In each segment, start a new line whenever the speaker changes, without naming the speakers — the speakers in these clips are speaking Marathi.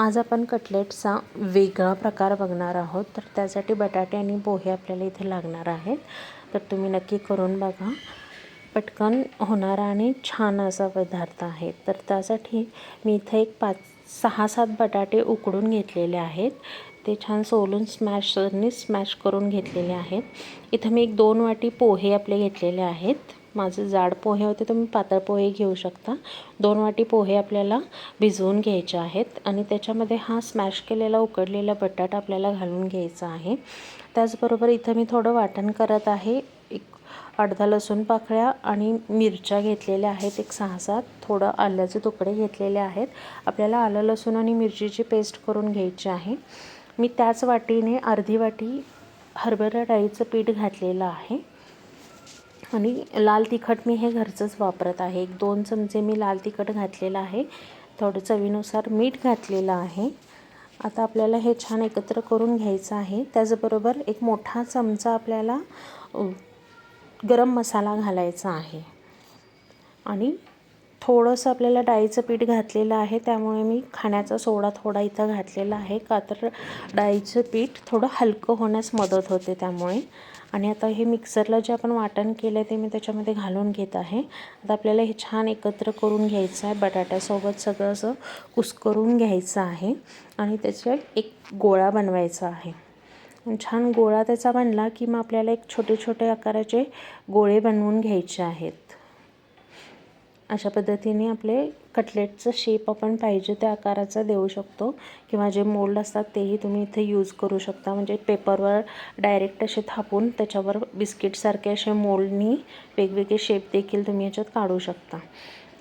आज आपण कटलेटचा वेगळा प्रकार बघणार आहोत. तर त्यासाठी बटाटे आणि पोहे आपल्याला इथे लागणार आहेत. तर तुम्ही नक्की करून बघा. पटकन होणारा आणि छान असा पदार्थ आहे. तर त्यासाठी मी इथे एक पाच सहा सात बटाटे उकडून घेतलेले आहेत. ते छान सोलून स्मॅशनी स्मॅश करून घेतलेले आहेत. इथं मी एक दोन वाटी पोहे आपले घेतलेले आहेत. माझे जाड पोहे होते तुम्ही पातळ पोहे घेऊ शकता. दोन वाटी पोहे आपल्याला भिजवून घ्यायचे आहेत आणि त्याच्यामध्ये हा स्मॅश केलेला उकडलेला बटाटा आपल्याला घालून घ्यायचा आहे. त्याचबरोबर इथं मी थोडं वाटण करत आहे. एक अर्धा लसूण पाकळ्या आणि मिरच्या घेतलेल्या आहेत. एक सहा सात थोडं आल्याचे तुकडे घेतलेले आहेत. आपल्याला आलं लसूण आणि मिरचीची पेस्ट करून घ्यायची आहे. मी त्याच वाटीने अर्धी वाटी हरभरा डाळीचं पीठ घातलेलं आहे. आणि लाल तिखट मी हे घरचंच वापरत आहे. एक दोन चमचे मी लाल तिखट घातलेलं आहे. थोडं चवीनुसार मीठ घातलेलं आहे. आता आपल्याला हे छान एकत्र करून घ्यायचं आहे. त्याचबरोबर एक मोठा चमचा आपल्याला गरम मसाला घालायचा आहे. आणि थोडंसं आपल्याला डाळीचं पीठ घातलेलं आहे. त्यामुळे मी खाण्याचा सोडा थोडा इथं घातलेला आहे. का तर डाळीचं पीठ थोडं हलकं होण्यास मदत होते त्यामुळे. आणि आता हे मिक्सरला जे आपण वाटण केलं आहे ते मी त्याच्यामध्ये घालून घेत आहे. आता आपल्याला हे छान एकत्र करून घ्यायचं आहे. बटाट्यासोबत सगळं असं कुस्करून घ्यायचं आहे आणि त्याचा एक गोळा बनवायचा आहे. छान गोळा त्याचा बनला की मग आपल्याला एक छोटे छोटे आकाराचे गोळे बनवून घ्यायचे आहेत. अशा पद्धतीने आपले कटलेटचं शेप आपण पाहिजे त्या आकाराचा देऊ शकतो. किंवा जे मोल्ड असतात तेही तुम्ही इथे यूज करू शकता. म्हणजे पेपरवर डायरेक्ट असे थापून त्याच्यावर बिस्किटसारखे असे मोल्डनी वेगवेगळे शेप देखील तुम्ही याच्यात काढू शकता.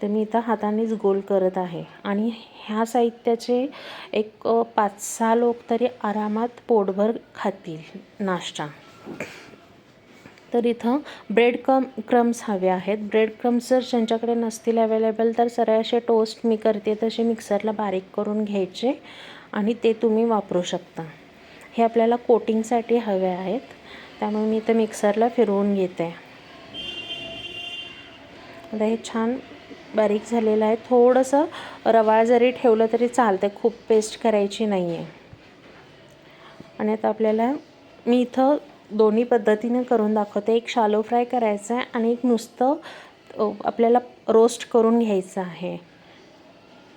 तर मी इथं हातानेच गोल करत आहे. आणि ह्या साहित्याचे एक पाच सहा लोक तरी आरामात पोटभर खातील नाश्ता. तर इथं ब्रेड कम क्रम्स हवे आहेत. ब्रेड क्रम्स जर ज्यांच्याकडे नसतील अवेलेबल तर सरळ असे टोस्ट मी करते तसे मिक्सरला बारीक करून घ्यायचे आणि ते तुम्ही वापरू शकता. हे आपल्याला कोटिंगसाठी हवे आहेत. त्यामुळे मी इथं मिक्सरला फिरवून घेते. आता हे छान बारीक झालेलं आहे. थोडंसं रवाळ जरी ठेवलं तरी चालतं खूप पेस्ट करायची नाही आहे आणि आता आपल्याला मी इथं दोन्ही पद्धतीने करून दाखवते. एक शालो फ्राय करायचं आहे आणि एक नुसतं आपल्याला रोस्ट करून घ्यायचं आहे.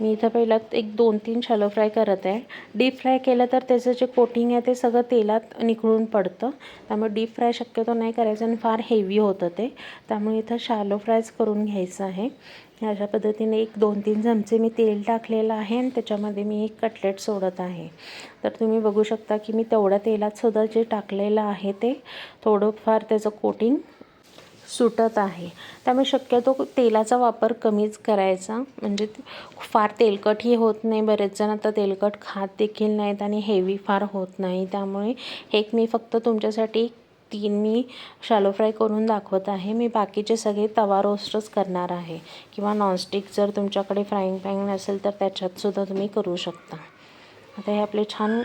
मी इथं पहिला एक दोन तीन शालो फ्राय करत आहे. डीप फ्राय केलं तर त्याचं जे कोटिंग आहे ते सगळं तेलात निखळून पडतं. त्यामुळे डीप फ्राय शक्यतो नाही करायचं आणि फार हेवी होतं ते. त्यामुळे इथं शालो फ्रायच करून घ्यायचं आहे. अशा पद्धतीने एक दोन तीन चमचे मी तेल टाकलेलं आहे आणि त्याच्यामध्ये मी एक कटलेट सोडत आहे. तर तुम्ही बघू शकता की मी तेवढ्या तेलातसुद्धा जे टाकलेलं आहे ते थोडंफार त्याचं कोटिंग सुटत आहे. त्यामुळे शक्यतो तेलाचा वापर कमीच करायचा. म्हणजे फार तेलकटही होत नाही. बरेच जण आता तेलकट खात देखील नाहीत आणि हेवी फार होत नाही. त्यामुळे एक मी फक्त तुमच्यासाठी तीन मी शालो फ्राय करून दाखवत आहे. मी बाकीचे सगळे तवा रोस्टच करणार आहे. किंवा नॉनस्टिक जर तुमच्याकडे फ्राईंग पॅन नसेल तर त्याच्यातसुद्धा तुम्ही करू शकता. आता हे आपले छान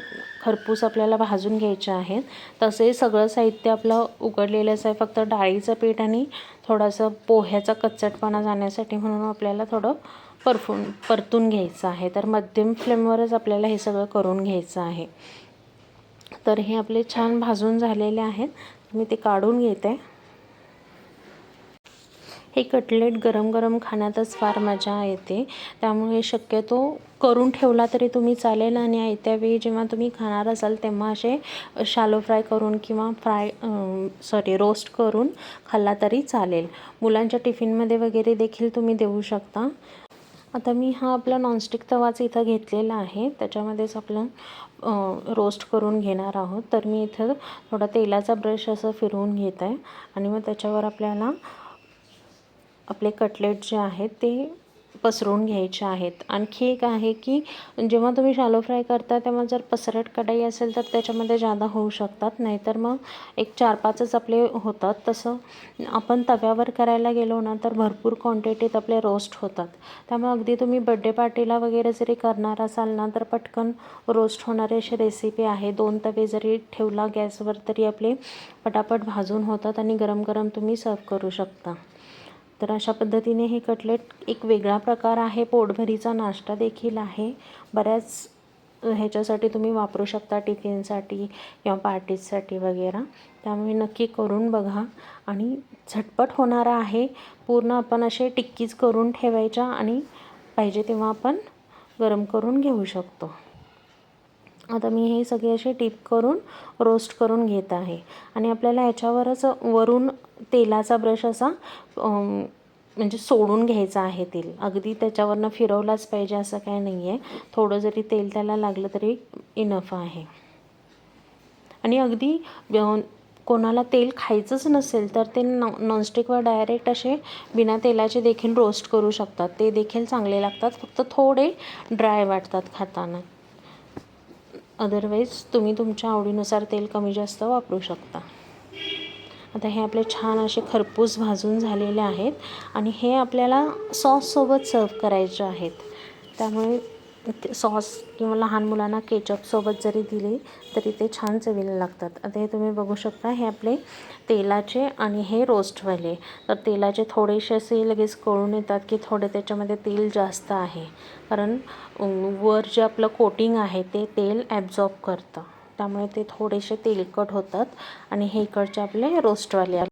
खरपूस आपल्याला भाजून घ्यायचे आहेत. तसे सगळं साहित्य आपलं उकडलेलंच आहे. फक्त डाळीचं पीठ आणि थोडंसं पोह्याचा कच्चटपणा जाण्यासाठी म्हणून आपल्याला थोडं परफून परतून घ्यायचं आहे. तर मध्यम फ्लेमवरच आपल्याला हे सगळं करून घ्यायचं आहे. तर हे आपले छान भाजून झालेले आहेत. मी ते काढून घेते. हे कटलेट गरम गरम खाण्यातच फार मजा येते. त्यामुळे शक्यतो करून ठेवला तरी तुम्ही चालेल आणि आयत्या वेळी जेव्हा तुम्ही खाणार असाल तेव्हा असे शालो फ्राय करून किंवा फ्राय सॉरी रोस्ट करून खाल्ला तरी चालेल. मुलांच्या टिफिनमध्ये वगैरे देखील तुम्ही देऊ शकता. आता मी हा आपला नॉनस्टिक तवाच इथं घेतलेला आहे. त्याच्यामध्येच आपलं रोस्ट करून घेणार आहोत. तर मी इथं थोडा तेलाचा ब्रश असं फिरवून घेत आहे. आणि मग त्याच्यावर आपल्याला आपले कटलेट जे आहेत ते पसरवून घ्यायचे आहेत. आणखी एक आहे की जेव्हा तुम्ही शालो फ्राय करता तेव्हा जर पसरट कढाई असेल तर त्याच्यामध्ये जादा होऊ शकतात. नाहीतर मग एक चार पाचच आपले होतात. तसं आपण तव्यावर करायला गेलो ना तर भरपूर क्वांटिटीत आपले रोस्ट होतात. त्यामुळे अगदी तुम्ही बड्डे पार्टीला वगैरे जरी करणार असाल ना तर पटकन रोस्ट होणारे असे रेसिपी आहे. दोन तवे जरी ठेवला गॅसवर तरी आपले पटापट भाजून होतात आणि गरम गरम तुम्ही सर्व करू शकता. तर अशा पद्धतीने हे कटलेट एक वेगळा प्रकार आहे. पोटभरीचा नाश्ता देखील आहे. बऱ्याच ह्याच्यासाठी तुम्ही वापरू शकता टिफिनसाठी किंवा पार्टीजसाठी वगैरे. त्यामुळे नक्की करून बघा. आणि झटपट होणारा आहे. पूर्ण आपण असे टिक्कीज करून ठेवायच्या आणि पाहिजे तेव्हा आपण गरम करून घेऊ शकतो. आता मी हे सगळे असे टीप करून रोस्ट करून घेत आहे. आणि आपल्याला ह्याच्यावरच वरून तेलाचा ब्रश असा म्हणजे सोडून घ्यायचा आहे तेल. अगदी त्याच्यावरनं फिरवलाच पाहिजे असं काय नाही आहे थोडं जरी तेल त्याला लागलं तरी इनफ आहे. आणि अगदी कोणाला तेल खायचंच नसेल तर ते नॉ नॉनस्टिकवर डायरेक्ट असे बिना तेलाचे देखील रोस्ट करू शकतात. ते देखील चांगले लागतात. फक्त थोडे ड्राय वाटतात खाताना. अदरवाईज तुम्ही तुमच्या आवडीनुसार तेल कमी जास्त वापरू शकता. आता हे आपले छान असे खरपूस भाजून झालेले आहेत आणि हे आपल्याला सॉससोबत सर्व करायचे आहेत. त्यामुळे ते सॉस किंवा लहान मुलांना केचपसोबत जरी दिले तरी ते छान चवीला लागतात. आता हे तुम्ही बघू शकता हे आपले तेलाचे आणि हे रोस्टवाले तर तेलाचे थोडेसे असे लगेच कळून येतात की थोडे त्याच्यामध्ये तेल जास्त आहे. कारण वर जे आपलं कोटिंग आहे ते तेल ॲब्झॉर्ब करतं. त्यामुळे ते थोडेसे तेलकट होतात. आणि हे इकडचे आपले रोस्टवाले